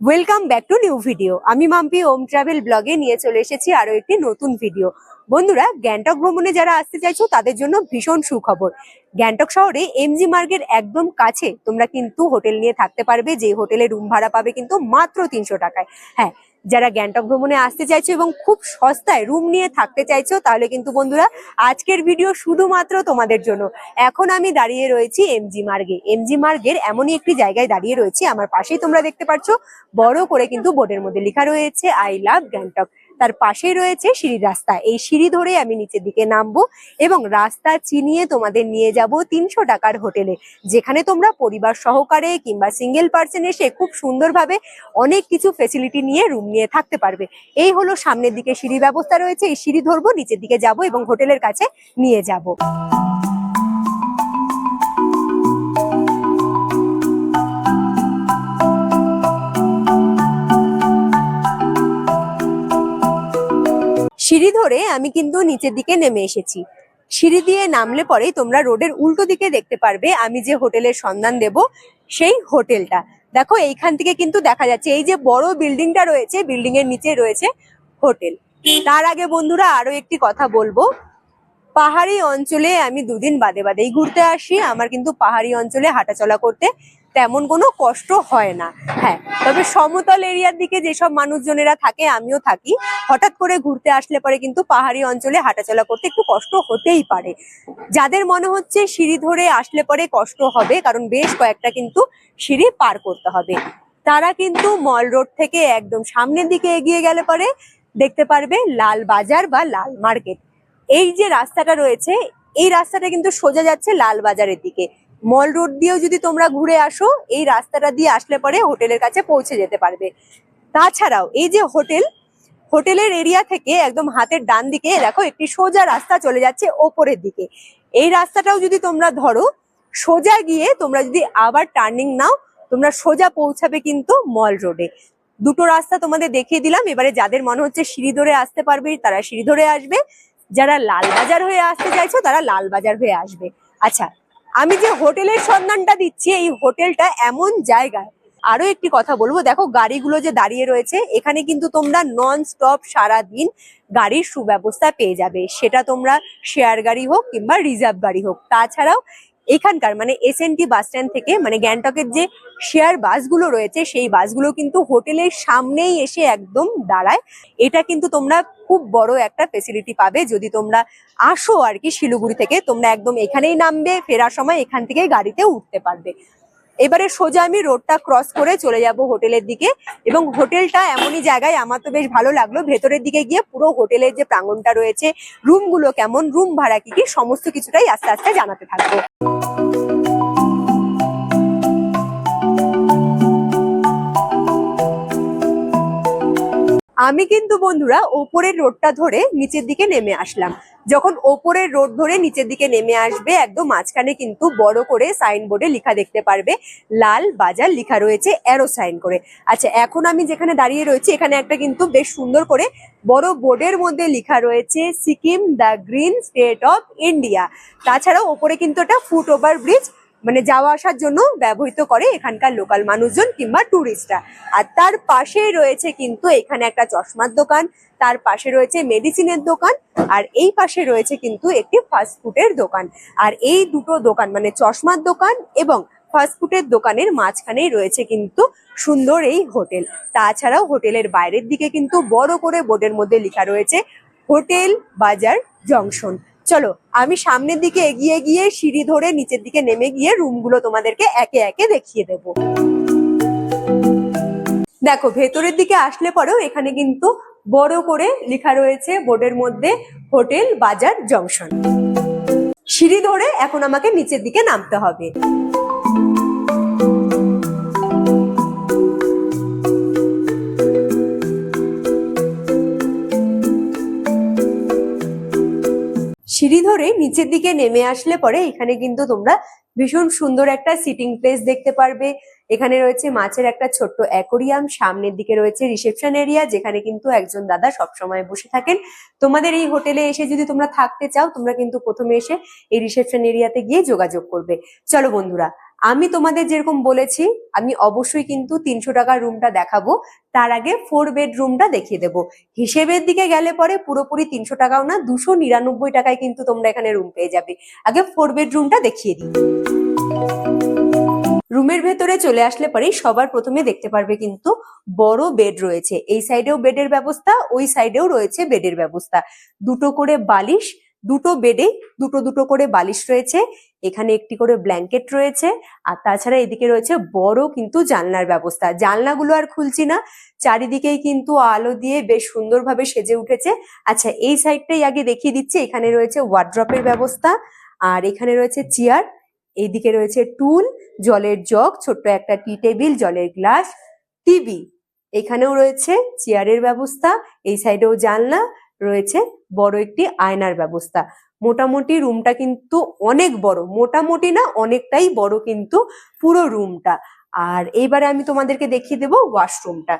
Welcome back to new video আমি মাম্পি ওম travel ব্লগে নিয়ে চলে এসেছি আরও একটি নতুন ভিডিও বন্ধুরা, গ্যাংটক ভ্রমণে যারা আসতে চাইছো, তাদের জন্য ভীষণ সুখবর। গ্যাংটক শহরে এমজি মার্গের একদম কাছে। তোমরা কিন্তু হোটেল নিয়ে থাকতে পারবে। যে হোটেলে রুম ভাড়া পাবে কিন্তু মাত্র তিনশো টাকায়। হ্যাঁ যারা গ্যাংটক ভ্রমণে আসতে চাইছো এবং খুব সস্তায় রুম নিয়ে থাকতে চাইছো, তাহলে কিন্তু বন্ধুরা আজকের ভিডিও শুধুমাত্র তোমাদের জন্য। এখন আমি দাঁড়িয়ে রয়েছি এমজি মার্গে এমজি মার্গের এমনই একটি জায়গায় দাঁড়িয়ে রয়েছি। আমার পাশেই তোমরা দেখতে পাচ্ছ বড় করে কিন্তু বোর্ডের মধ্যে লেখা রয়েছে আই লাভ গ্যাংটক তার পাশেই রয়েছে সিঁড়ির রাস্তা। এই সিঁড়ি ধরে আমি নিচের দিকে নামবো এবং রাস্তা চিনিয়ে তোমাদের নিয়ে যাব তিনশো টাকার হোটেলে, যেখানে তোমরা পরিবার সহকারে কিংবা সিঙ্গেল পার্সন এসে খুব সুন্দরভাবে অনেক কিছু ফেসিলিটি নিয়ে রুম নিয়ে থাকতে পারবে। এই হলো সামনের দিকে সিঁড়ি ব্যবস্থা রয়েছে। এই সিঁড়ি ধরবো, নিচের দিকে যাব এবং হোটেলের কাছে নিয়ে যাব। সিঁড়ি ধরে আমি কিন্তু নিচের দিকে নেমে এসেছি। সিঁড়ি দিয়ে নামলে পরেই তোমরা রোডের উল্টো দিকে দেখতে পারবে আমি যে হোটেলের সন্ধান দেব, সেই হোটেলটা। দেখো, এইখান থেকে কিন্তু দেখা যাচ্ছে এই যে বড় বিল্ডিংটা রয়েছে বিল্ডিং এর নিচে রয়েছে হোটেল। তার আগে বন্ধুরা আরও একটি কথা বলব। পাহাড়ি অঞ্চলে আমি দুদিন বাদে বাদেই ঘুরতে আসি। আমার কিন্তু পাহাড়ি অঞ্চলে হাঁটাচলা করতে তেমন কোনো কষ্ট হয় না। হ্যাঁ তবে সমতল এরিয়ার দিকে যেসব মানুষজনেরা থাকে, আমিও থাকি। হঠাৎ করে ঘুরতে আসলে পরে কিন্তু পাহাড়ি অঞ্চলে হাঁটাচলা করতে একটু কষ্ট হতেই পারে। যাদের মনে হচ্ছে সিঁড়ি ধরে আসলে পরে কষ্ট হবে, কারণ বেশ কয়েকটা কিন্তু সিঁড়ি পার করতে হবে। তারা কিন্তু মল রোড থেকে একদম সামনের দিকে এগিয়ে গেলে পরে দেখতে পারবে লাল বাজার বা লাল মার্কেট। এই যে রাস্তাটা রয়েছে, এই রাস্তাটা কিন্তু সোজা যাচ্ছে লাল বাজারের দিকে। মল রোড দিয়েও যদি তোমরা ঘুরে আসো, এই রাস্তাটা দিয়ে আসলে পরে হোটেলের কাছে পৌঁছে যেতে পারবে। তাছাড়াও এই যে হোটেল, হোটেলের এরিয়া থেকে একদম হাতের ডান দিকে দেখো একটি সোজা রাস্তা চলে যাচ্ছে ওপরের দিকে। এই রাস্তাটাও যদি তোমরা ধরো, সোজা গিয়ে তোমরা যদি আবার টার্নিং নাও, তোমরা সোজা পৌঁছাবে কিন্তু মল রোডে। দুটো রাস্তা তোমাদের দেখিয়ে দিলাম, এবারে যাদের মনে হচ্ছে সিঁড়ি ধরে আসতে পারবে, তারা সিঁড়ি ধরে আসবে। যারা লালবাজার হয়ে আসতে চাইছো, তারা লালবাজার হয়ে আসবে। আচ্ছা আমি যে হোটেলের সন্ধানটা দিচ্ছি, এই হোটেলটা এমন জায়গায়। আরও একটি কথা বলব, দেখো গাড়িগুলো যে দাঁড়িয়ে রয়েছে, এখানে কিন্তু তোমরা নন স্টপ সারাদিন গাড়ির সুব্যবস্থা পেয়ে যাবে। সেটা তোমরা শেয়ার গাড়ি হোক কিংবা রিজার্ভ গাড়ি হোক। তাছাড়াও এখানকার মানে এসএনটি বাস স্ট্যান্ড থেকে মানে গ্যাংটকের যে শেয়ার বাসগুলো রয়েছে, সেই বাসগুলো কিন্তু হোটেলের সামনেই এসে একদম দাঁড়ায়। এটা কিন্তু তোমরা খুব বড় একটা ফেসিলিটি পাবে যদি তোমরা আসো আর কি শিলিগুড়ি থেকে। তোমরা একদম এখানেই নামবে, ফেরার সময় এখান থেকে গাড়িতে উঠতে পারবে। এবারে সোজা আমি রোডটা ক্রস করে চলে যাব হোটেলের দিকে এবং হোটেলটা এমনই জায়গায় আমার তো বেশ ভালো লাগল। ভেতরের দিকে গিয়ে পুরো হোটেলের যে প্রাঙ্গনটা রয়েছে রুমগুলো কেমন রুম ভাড়া কি কি, সমস্ত কিছুটাই আস্তে আস্তে জানাতে থাকব। আমি কিন্তু বন্ধুরা ওপরের রোডটা ধরে নিচের দিকে নেমে আসলাম। যখন ওপরের রোড ধরে নিচের দিকে নেমে আসবে, একদম মাঝখানে কিন্তু বড় করে সাইনবোর্ডে লেখা দেখতে পারবে, লাল বাজার লেখা রয়েছে অ্যারো সাইন করে। আচ্ছা এখন আমি যেখানে দাঁড়িয়ে রয়েছি, এখানে একটা কিন্তু বেশ সুন্দর করে বড় বোর্ডের মধ্যে লেখা রয়েছে Sikkim the green state of India তাছাড়াও ওপরে কিন্তু একটা ফুট ওভার ব্রিজ মানে যাওয়া আসার জন্য ব্যবহৃত করে এখানকার লোকাল মানুষজন কিংবা টুরিস্টরা আর তার পাশেই রয়েছে কিন্তু এখানে একটা চশমার দোকান, তার পাশে রয়েছে মেডিসিনের দোকান, আর এই পাশে রয়েছে কিন্তু একটি ফাস্টফুডের দোকান। আর এই দুটো দোকান মানে চশমার দোকান এবং ফাস্টফুডের দোকানের মাঝখানেই রয়েছে কিন্তু সুন্দর এই হোটেল। তাছাড়াও হোটেলের বাইরের দিকে কিন্তু বড় করে বোর্ডের মধ্যে লেখা রয়েছে, হোটেল বাজার জংশন। চলো, আমি সামনের দিকে এগিয়ে গিয়ে সিঁড়ি ধরে নিচের দিকে নেমে গিয়ে রুমগুলো তোমাদেরকে একে একে দেখিয়ে দেব। দেখো, ভেতরের দিকে আসলে পরেও এখানে কিন্তু বড় করে লেখা রয়েছে বোর্ডের মধ্যে হোটেল, বাজার, জংশন। সিঁড়ি ধরে এখন আমাকে নিচের দিকে নামতে হবে। সিঁড়ি ধরে নিচের দিকে নেমে আসলে পরে এখানে কিন্তু তোমরা ভীষণ সুন্দর একটা সিটিং প্লেস দেখতে পারবে। এখানে রয়েছে মাছের একটা ছোট্ট অ্যাকোরিয়াম সামনের দিকে রয়েছে রিসেপশন এরিয়া যেখানে কিন্তু একজন দাদা সবসময় বসে থাকেন। তোমাদের এই হোটেলে এসে যদি তোমরা থাকতে চাও, তোমরা কিন্তু প্রথমে এসে এই রিসেপশন এরিয়াতে গিয়ে যোগাযোগ করবে। চলো বন্ধুরা আমি তোমাদের যেরকম বলেছি, আমি অবশ্যই কিন্তু তিনশো টাকার রুমটা দেখাবো। তার আগে ফোর বেডরুমটা দেখিয়ে দেবো। হিসেবের দিকে গেলে পরে পুরোপুরি তিনশো টাকাও না, দুশো নিরানব্বই টাকায় কিন্তু তোমরা এখানে রুম পেয়ে যাবে। আগে ফোর বেডরুমটা দেখিয়ে দিই। রুমের ভেতরে চলে আসলে পরেই সবার প্রথমে দেখতে পারবে কিন্তু বড় বেড রয়েছে। এই সাইডেও বেডের ব্যবস্থা, ওই সাইডেও রয়েছে বেডের ব্যবস্থা। দুটো করে বালিশ, দুটো বেডে দুটো দুটো করে বালিশ রয়েছে। এখানে একটি করে ব্ল্যাঙ্কেট রয়েছে, আর তাছাড়া এদিকে রয়েছে বড় কিন্তু জানলার ব্যবস্থা। জানলাগুলো আর খুলছি না, চারিদিকেই কিন্তু আলো দিয়ে বেশ সুন্দরভাবে সেজে উঠেছে। আচ্ছা এই সাইডটাই আগে দেখিয়ে দিচ্ছি, এখানে রয়েছে ওয়ার্ড্রপের ব্যবস্থা, আর এখানে রয়েছে চেয়ার এইদিকে রয়েছে টুল জলের জগ ছোট্ট একটা টি টেবিল জলের গ্লাস টিভি এখানেও রয়েছে চেয়ারের ব্যবস্থা, এই সাইডেও জানলা, রয়েছে বড় একটি আয়নার ব্যবস্থা। মোটামুটি রুমটা কিন্তু অনেক বড়। মোটামুটি না, অনেকটাই বড় কিন্তু পুরো রুমটা। আর এইবারে আমি তোমাদেরকে দেখিয়ে দেবো ওয়াশরুমটা।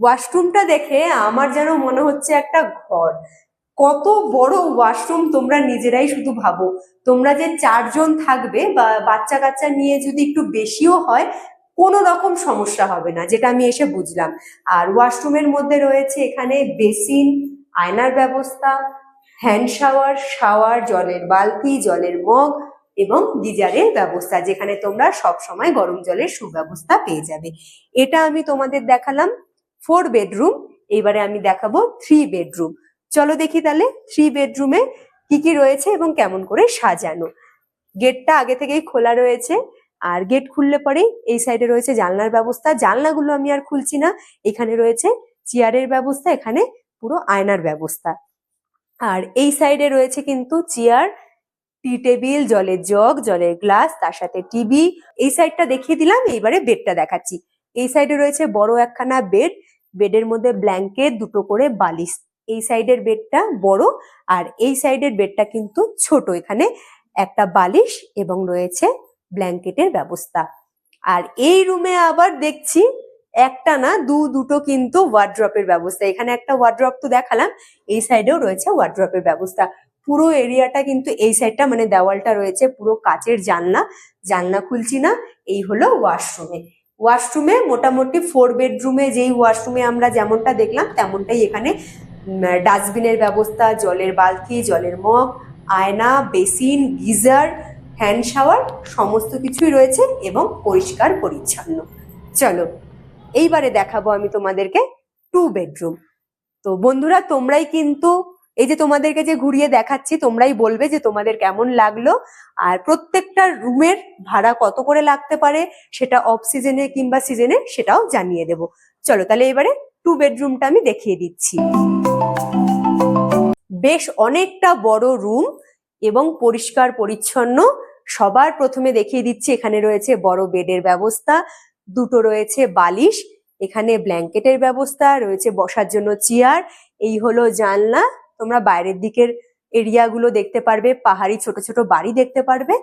ওয়াশরুমটা দেখে আমার যেন মনে হচ্ছে একটা ঘর। কত বড় ওয়াশরুম তোমরা নিজেরাই শুধু ভাবো। তোমরা যে চারজন থাকবে বা বাচ্চা কাচ্চা নিয়ে যদি একটু বেশিও হয়, কোনো রকম সমস্যা হবে না, যেটা আমি এসে বুঝলাম। আর ওয়াশরুমের মধ্যে রয়েছে এখানে বেসিন, আয়নার ব্যবস্থা হ্যান্ড শাওয়ার শাওয়ার জলের বালতি, জলের মগ এবং গিজারের ব্যবস্থা, যেখানে তোমরা সব সময় গরম জলের সুব্যবস্থা পেয়ে যাবে। এটা আমি তোমাদের দেখালাম ফোর বেডরুম এবারে আমি দেখাবো থ্রি বেডরুম চলো দেখি তাহলে থ্রি বেডরুমে কি কি রয়েছে এবং কেমন করে সাজানো। গেটটা আগে থেকেই খোলা রয়েছে, আর গেট খুললে পরেই এই সাইডে রয়েছে জানলার ব্যবস্থা। জানলাগুলো আমি আর খুলছি না, এখানে রয়েছে চেয়ারের ব্যবস্থা, এখানে পুরো আয়নার ব্যবস্থা। আর এই সাইডে রয়েছে কিন্তু চেয়ার টি টেবিল জলের জগ জলের গ্লাস তার সাথে টিভি এই সাইডটা দেখিয়ে দিলাম, এইবারে বেডটা দেখাচ্ছি। এই সাইডে রয়েছে বড় একখানা বেড বেডের মধ্যে ব্ল্যাঙ্কেট দুটো করে বালিশ। এই সাইডের বেডটা বড়, আর এই সাইডের বেডটা কিন্তু ছোট। এখানে একটা বালিশ এবং রয়েছে ব্ল্যাঙ্কেটের ব্যবস্থা। আর এই রুমে আবার দেখছি একটা না, দু, দুটো কিন্তু ওয়ার্ড্রপের ব্যবস্থা। এখানে একটা ওয়ার্ড্রপ তো দেখালাম, এই সাইডেও রয়েছে ওয়ার্ড্রপের ব্যবস্থা। পুরো এরিয়াটা কিন্তু এই সাইডটা মানে দেওয়ালটা রয়েছে, পুরো কাচের জানলা। জানলা খুলছি না, এই হলো ওয়াশরুমে ওয়াশরুমে মোটামুটি ফোর বেডরুমে যেই ওয়াশরুমে আমরা যেমনটা দেখলাম, তেমনটাই এখানে ডাস্টবিনের ব্যবস্থা, জলের বালতি, জলের মগ, আয়না বেসিন গিজার হ্যান্ড শাওয়ার সমস্ত কিছুই রয়েছে এবং পরিষ্কার পরিচ্ছন্ন চলো এইবারে দেখাবো আমি তোমাদেরকে টু বেডরুম তো বন্ধুরা, তোমরাই কিন্তু এই যে তোমাদেরকে যে ঘুরিয়ে দেখাচ্ছি, তোমরাই বলবে যে তোমাদের কেমন লাগল। আর প্রত্যেকটা রুমের ভাড়া কত করে লাগতে পারে, সেটা অফ সিজনে কিংবা সিজনে সেটাও জানিয়ে দেব। চলো তাহলে এবারে টু বেডরুমটা আমি দেখিয়ে দিচ্ছি। বেশ অনেকটা বড় রুম এবং পরিষ্কার পরিচ্ছন্ন সবার প্রথমে দেখিয়ে দিচ্ছি, এখানে রয়েছে বড় বেডের ব্যবস্থা। দুটো রয়েছে বালিশ, এখানে ব্ল্যাঙ্কেটের ব্যবস্থা, রয়েছে বসার জন্য চেয়ার, এই হলো জানলা, তোমরা বাইরের দিকের এরিয়াগুলো দেখতে পারবে, পাহাড়ি ছোট ছোট বাড়ি দেখতে পারবে।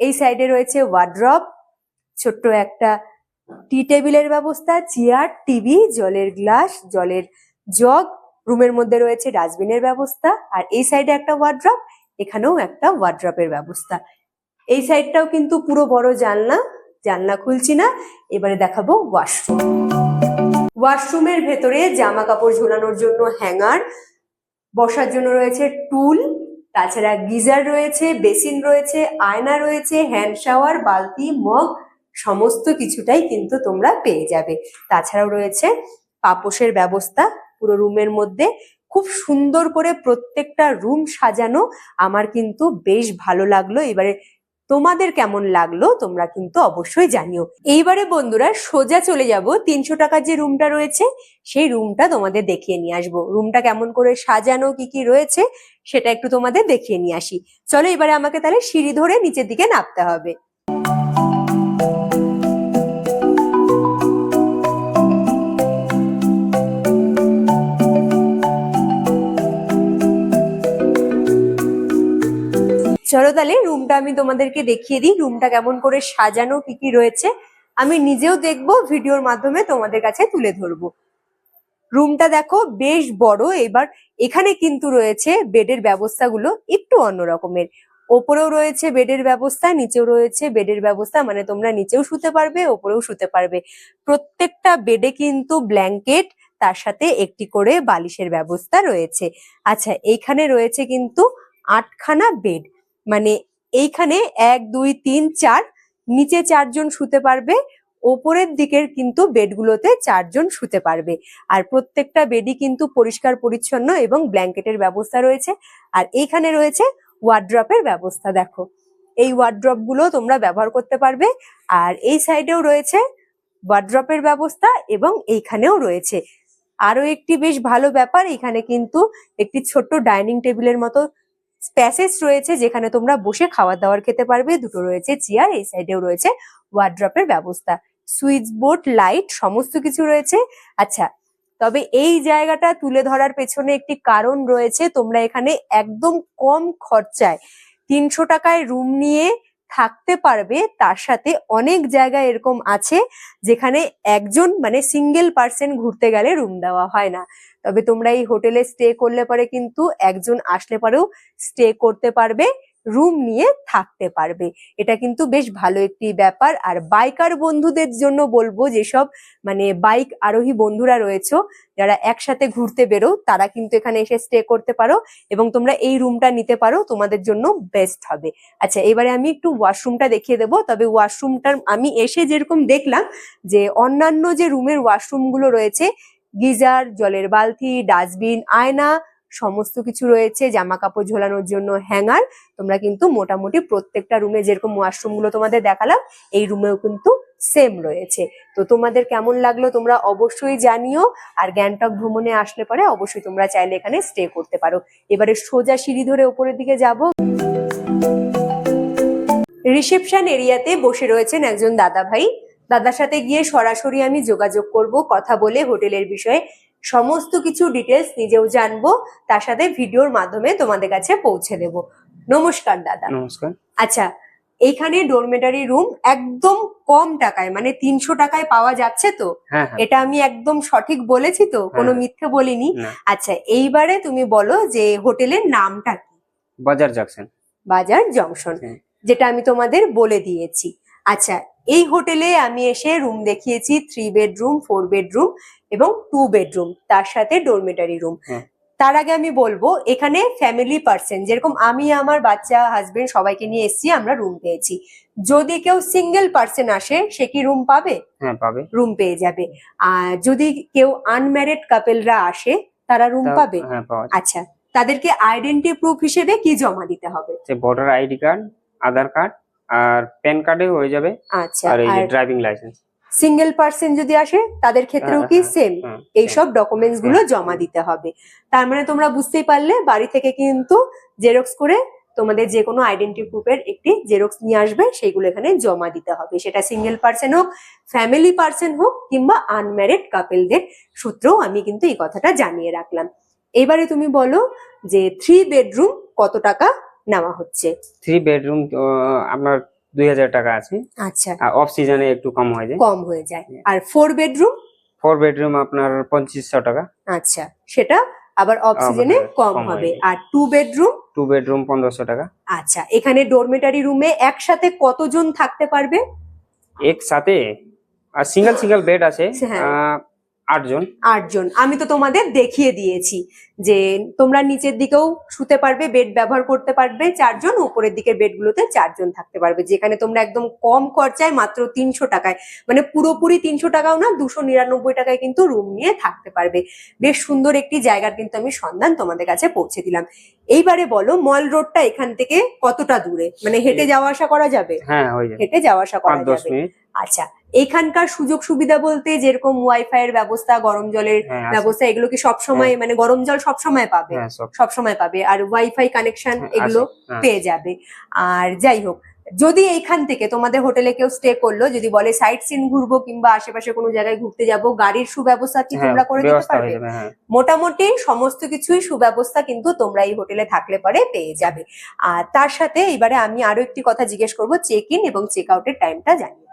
এই সাইডে রয়েছে ওয়ার্ড্রপ, ছোট্ট একটা টি টেবিলের ব্যবস্থা, চেয়ার, টিভি, জলের গ্লাস, জলের জগ, রুমের মধ্যে রয়েছে ডাস্টবিনের ব্যবস্থা, আর এই সাইডে একটা ওয়ার্ড্রপ, এখানেও একটা ওয়ার্ড্রপের ব্যবস্থা। এই সাইডটাও কিন্তু পুরো বড় জানলা জানলা খুলছি না, এবারে দেখাবো ওয়াশরুম ওয়াশরুমের ভেতরে জামা কাপড় ঝোলানোর জন্য হ্যাঙ্গার বসার জন্য রয়েছে টুল তাছাড়া গিজার রয়েছে বেসিন রয়েছে, আয়না রয়েছে হ্যান্ড শাওয়ার বালতি মগ সমস্ত কিছুটাই কিন্তু তোমরা পেয়ে যাবে। তাছাড়াও রয়েছে পাপোশের ব্যবস্থা পুরো রুমের মধ্যে। খুব সুন্দর করে প্রত্যেকটা রুম সাজানো। আমার কিন্তু বেশ ভালো লাগল। এবারে তোমাদের কেমন লাগল তোমরা কিন্তু অবশ্যই জানিও। এইবারে বন্ধুরা সোজা চলে যাব। তিনশো টাকার যে রুমটা রয়েছে, সেই রুমটা তোমাদের দেখিয়ে নিয়ে আসব। রুমটা কেমন করে সাজানো, কি কি রয়েছে, সেটা একটু তোমাদের দেখিয়ে নিয়ে আসি। চলো এবারে আমাকে তাহলে সিঁড়ি ধরে নিচের দিকে নামতে হবে। চলো তাহলে রুমটা আমি তোমাদেরকে দেখিয়ে দিই রুমটা কেমন করে সাজানো, কি কি রয়েছে, আমি নিজেও দেখব, ভিডিওর মাধ্যমে তোমাদের কাছে তুলে ধরবো। রুমটা দেখো বেশ বড়, এবার এখানে কিন্তু রয়েছে বেডের ব্যবস্থাগুলো একটু অন্য রকমের। ওপরেও রয়েছে বেডের ব্যবস্থা, নিচেও রয়েছে বেডের ব্যবস্থা মানে তোমরা নিচেও শুতে পারবে, ওপরেও শুতে পারবে। প্রত্যেকটা বেডে কিন্তু ব্ল্যাঙ্কেট, তার সাথে একটি করে বালিশের ব্যবস্থা রয়েছে। আচ্ছা এইখানে রয়েছে কিন্তু আটখানা বেড মানে এইখানে এক, দুই, তিন, চার, নিচে চারজন শুতে পারবে, ওপরের দিকের কিন্তু বেডগুলোতে চারজন শুতে পারবে। আর প্রত্যেকটা বেডই কিন্তু পরিষ্কার, পরিচ্ছন্ন এবং ব্ল্যাঙ্কেটের ব্যবস্থা রয়েছে। আর এইখানে রয়েছে ওয়ার্ড্রপের ব্যবস্থা, দেখো। এই ওয়ার্ড্রপগুলো তোমরা ব্যবহার করতে পারবে। আর এই সাইডেও রয়েছে ওয়ার্ড্রপের ব্যবস্থা এবং এইখানেও রয়েছে। আরও একটি বেশ ভালো ব্যাপার এখানে কিন্তু একটি ছোট্ট ডাইনিং টেবিলের মতো প্যাসেজ রয়েছে যেখানে তোমরা বসে খাবার দাওয়ার খেতে পারবে। দুটো রয়েছে চেয়ার এই সাইডেও রয়েছে ওয়ার্ড্রপের ব্যবস্থা। সুইচ বোর্ড লাইট সমস্ত কিছু রয়েছে। আচ্ছা তবে এই জায়গাটা তুলে ধরার পেছনে একটি কারণ রয়েছে। তোমরা এখানে একদম কম খরচায় তিনশো টাকায় রুম নিয়ে থাকতে পারবে, তার সাথে অনেক জায়গা এরকম আছে যেখানে একজন মানে সিঙ্গেল পার্সন ঘুরতে গেলে রুম দেওয়া হয় না। তবে তোমরা এই হোটেলে স্টে করলে পরে কিন্তু একজন আসলে পরেও স্টে করতে পারবে। রুম নিয়ে থাকতে পারবে। এটা কিন্তু বেশ ভালো একটি ব্যাপার। আর বাইকার বন্ধুদের জন্য বলব যেসব মানে বাইক আরোহী বন্ধুরা রয়েছে, যারা একসাথে ঘুরতে বেরো, তারা কিন্তু এখানে এসে স্টে করতে পারো এবং তোমরা এই রুমটা নিতে পারো, তোমাদের জন্য বেস্ট হবে। আচ্ছা এবারে আমি একটু ওয়াশরুমটা দেখিয়ে দেবো। তবে ওয়াশরুমটার আমি এসে যেরকম দেখলাম যে অন্যান্য যে রুমের ওয়াশরুমগুলো রয়েছে, গিজার, জলের বালতি ডাস্টবিন আয়না সমস্ত কিছু রয়েছে জামা কাপড় ঝোলানোর জন্য হ্যাঙ্গার। তোমরা কিন্তু মোটামুটি প্রত্যেকটা রুমে যেরকম ওয়াশরুমগুলো তোমাদের দেখালাম, এই রুমেও কিন্তু সেম রয়েছে। তো তোমাদের কেমন লাগল তোমরা অবশ্যই জানিও, আর গ্যাংটক ভ্রমণে আসলে পরে অবশ্যই তোমরা চাইলে এখানে স্টে করতে পারো। এবারে সোজা সিঁড়ি ধরে উপরের দিকে যাব। রিসেপশন এরিয়াতে বসে রয়েছেন একজন দাদা ভাই দাদার সাথে গিয়ে সরাসরি আমি যোগাযোগ করব, কথা বলে হোটেলের বিষয়ে। সমস্ত কিছু ডিটেলস নিজেও জানব তার সাথে ভিডিওর মাধ্যমে তোমাদের কাছে পৌঁছে দেব। নমস্কার দাদা। নমস্কার। আচ্ছা এইখানে ডোরমেটারি রুম একদম কম টাকায় মানে তিনশো টাকায় পাওয়া যাচ্ছে তো? হ্যাঁ হ্যাঁ। এটা আমি একদম সঠিক বলেছি তো? কোনো হ্যাঁ। মিথ্যে বলিনি। আচ্ছা এইবারে তুমি বলো যে হোটেলের নামটা কি? বাজার জাকশন বাজার জংশন। যেটা আমি তোমাদের বলে দিয়েছি। আচ্ছা এই হোটেলে আমি এসে রুম দেখিয়েছি থ্রি বেডরুম ফোর বেডরুম এবং টু বেডরুম তার সাথে ডোরমেটারি রুম হ্যাঁ। তার আগে আমি বলব এখানে ফ্যামিলি পার্সন যেরকম আমি আমার বাচ্চা হাজবেন্ড সবাইকে নিয়ে এসেছি আমরা রুম পেয়েছি। যদি কেউ সিঙ্গেল পার্সন আসে সে কি রুম পাবে? হ্যাঁ পাবে। রুম পেয়ে যাবে। আর যদি কেউ আনম্যারিড কাপেলরা আসে তারা রুম পাবে? হ্যাঁ আচ্ছা তাদেরকে আইডেন্টি প্রুফ হিসেবে কি জমা দিতে হবে? Voter ID card Aadhaar card আর প্যান কার্ডে হয়ে যাবে। আচ্ছা আর এই আর ড্রাইভিং লাইসেন্স সিঙ্গেল পার্সন যদি আসে তাদের ক্ষেত্রেও হ্যাঁ, কি হ্যাঁ, সেম হ্যাঁ এইসব ডকুমেন্টসগুলো জমা দিতে হবে। তার মানে তোমরা বুঝতেই পারলে বাড়ি থেকে কিন্তু জেরক্স করে তোমাদের যে কোনো আইডেন্টি প্রুফের একটি জেরক্স নিয়ে আসবে সেইগুলো এখানে জমা দিতে হবে। সেটা সিঙ্গেল পার্সন হোক ফ্যামিলি পার্সন হোক কিংবা আনম্যারিড কাপেলদের সূত্রেও আমি কিন্তু এই কথাটা জানিয়ে রাখলাম। এবারে তুমি বলো যে থ্রি বেডরুম কত টাকা নেওয়া হচ্ছে? থ্রি বেডরুম আপনার দুই হাজার টাকা আছে। আচ্ছা। আর অফ সিজনে একটু কম হয়ে যায়। কম হয়ে যায়। আর ফোর বেডরুম ফোর বেডরুম আপনার পঁচিশশো টাকা। আচ্ছা সেটা আবার অফ সিজনে কম হবে। আর টু বেডরুম টু বেডরুম পনেরোশো টাকা। আচ্ছা এখানে ডরমেটারি রুমে একসাথে কতজন থাকতে পারবে? একসাথে আর সিঙ্গেল সিঙ্গেল বেড আছে। হ্যাঁ। আটজন? আটজন। আমি তো তোমাদের দেখিয়ে দিয়েছি যে তোমরা নিচের দিকেও শুতে পারবে বেড ব্যবহার করতে পারবে চারজন উপরের দিকের বেডগুলোতে চারজন থাকতে পারবে। যেখানে তোমরা একদম কম খরচায় মাত্র তিনশো টাকায় মানে পুরোপুরি তিনশো টাকাও না দুশো নিরানব্বই টাকায় কিন্তু রুম নিয়ে থাকতে পারবে। বেশ সুন্দর একটি জায়গার কিন্তু আমি সন্ধান তোমাদের কাছে পৌঁছে দিলাম। এইবারে বলো মল রোডটা এখান থেকে কতটা দূরে? মানে হেঁটে যাওয়া আসা করা যাবে? হ্যাঁ হেঁটে যাওয়া আসা করা যাবে। আচ্ছা এখানকার সুযোগ সুবিধা বলতে যেরকম ওয়াইফাই এর ব্যবস্থা গরম জলের হ্যাঁ ব্যবস্থা এগুলো কি সব সময় মানে গরম জল সব সময় পাবে? হ্যাঁ সব সব সময় পাবে। আর ওয়াইফাই কানেকশন হ্যাঁ, এগুলো হ্যাঁ। পেয়ে যাবে। আর যাই হোক যদি এইখান থেকে তোমাদের হোটেলে কেউ স্টে করল যদি বলে সাইট সিন ঘুরবো কিংবা আশেপাশে কোনো জায়গায় ঘুরতে যাব গাড়ির সুব্যবস্থা কি হ্যাঁ, তোমরা করে দিতে পারবে? হয়ে হ্যাঁ। মোটামুটি সমস্ত কিছুই সুব্যবস্থা কিন্তু তোমরা এই হোটেলে থাকলে পরে পেয়ে যাবে। আর তার সাথে এবারে আমি আরও একটি কথা জিজ্ঞেস করব চেক ইন এবং চেক আউটের টাইমটা জানিয়ে।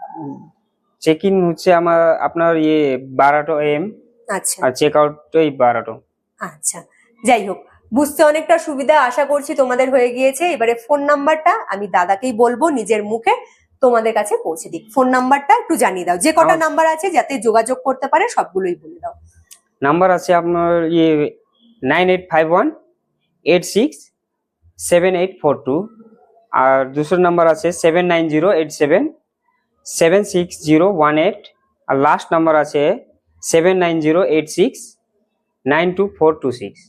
চেক ইন হচ্ছে আমার আপনার ইয়ে বারোটো এম আচ্ছা। আর চেক আউট ওই বারোটো। আচ্ছা যাই হোক বুঝতে অনেকটা সুবিধা আশা করছি তোমাদের হয়ে গিয়েছে। এবারে ফোন নাম্বারটা আমি দাদাকেই বলব নিজের মুখে তোমাদের কাছে পৌঁছে দিক। ফোন নাম্বারটা একটু জানিয়ে দাও যে কটা নাম্বার আছে যাতে যোগাযোগ করতে পারে সবগুলোই বলে দাও। নাম্বার আছে আপনার ইয়ে nine eight five one eight six seven eight four two আর দুসরো নাম্বার আছে seven nine zero eight seven seven six zero one eight আর লাস্ট নাম্বার আছে seven nine zero eight six nine two four two six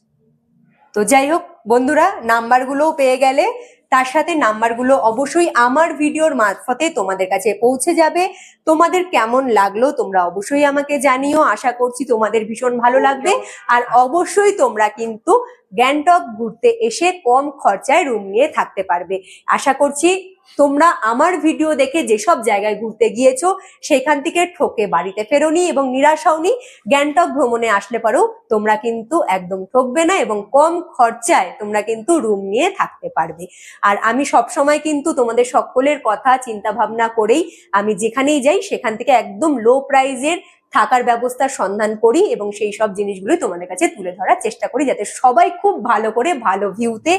তো যাই হোক, বন্ধুরা, নাম্বারগুলোও পেয়ে গেলে, তার সাথে নাম্বারগুলো অবশ্যই আমার ভিডিওর মারফতে তোমাদের কাছে পৌঁছে যাবে। তোমাদের কেমন লাগল তোমরা অবশ্যই আমাকে জানিও। আশা করছি তোমাদের ভীষণ ভালো লাগবে। আর অবশ্যই তোমরা কিন্তু গ্যাংটক ঘুরতে এসে কম খরচায় রুম নিয়ে থাকতে পারবে। আশা করছি তোমরা আমার ভিডিও দেখে যেসব জায়গায় ঘুরতে গিয়েছো, সেখান থেকে ঠকে বাড়িতে ফেরোনি এবং নিরাশ হওনি গ্যাংটক ভ্রমণে আসলে পারো, তোমরা কিন্তু একদম ঠকবে না এবং কম খরচায় তোমরা কিন্তু রুম নিয়ে থাকতে পারবে। আর আমি সব সময় কিন্তু তোমাদের সকলের কথা চিন্তা ভাবনা করেই আমি যেখানেই যাই, সেখান থেকে একদম লো প্রাইজের থাকার ব্যবস্থার সন্ধান করি এবং সেই সব জিনিসগুলোই তোমাদের কাছে তুলে ধরার চেষ্টা করি যাতে সবাই খুব ভালো করে, ভালো ভিউতে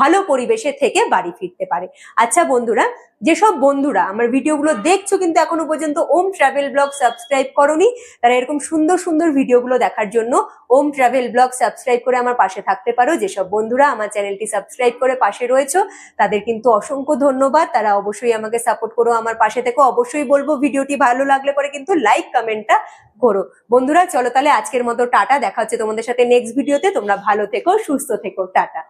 ভালো পরিবেশে থেকে বাড়ি ফিরতে পারে। আচ্ছা বন্ধুরা যেসব বন্ধুরা আমার ভিডিওগুলো দেখছ কিন্তু এখনও পর্যন্ত ওম ট্রাভেল ব্লগ সাবস্ক্রাইব করনি, তারা এরকম সুন্দর সুন্দর ভিডিওগুলো দেখার জন্য ওম ট্রাভেল ব্লগ সাবস্ক্রাইব করে আমার পাশে থাকতে পারো। যেসব বন্ধুরা আমার চ্যানেলটি সাবস্ক্রাইব করে পাশে রয়েছো, তাদের কিন্তু অসংখ্য ধন্যবাদ। তারা অবশ্যই আমাকে সাপোর্ট করো আমার পাশে থেকে। অবশ্যই বলব ভিডিওটি ভালো লাগলে পরে কিন্তু লাইক, কমেন্টটা করো। বন্ধুরা, চলো তাহলে আজকের মতো টাটা। দেখা হচ্ছে তোমাদের সাথে নেক্সট ভিডিওতে তোমরা ভালো থেকো, সুস্থ থেকো। টাটা।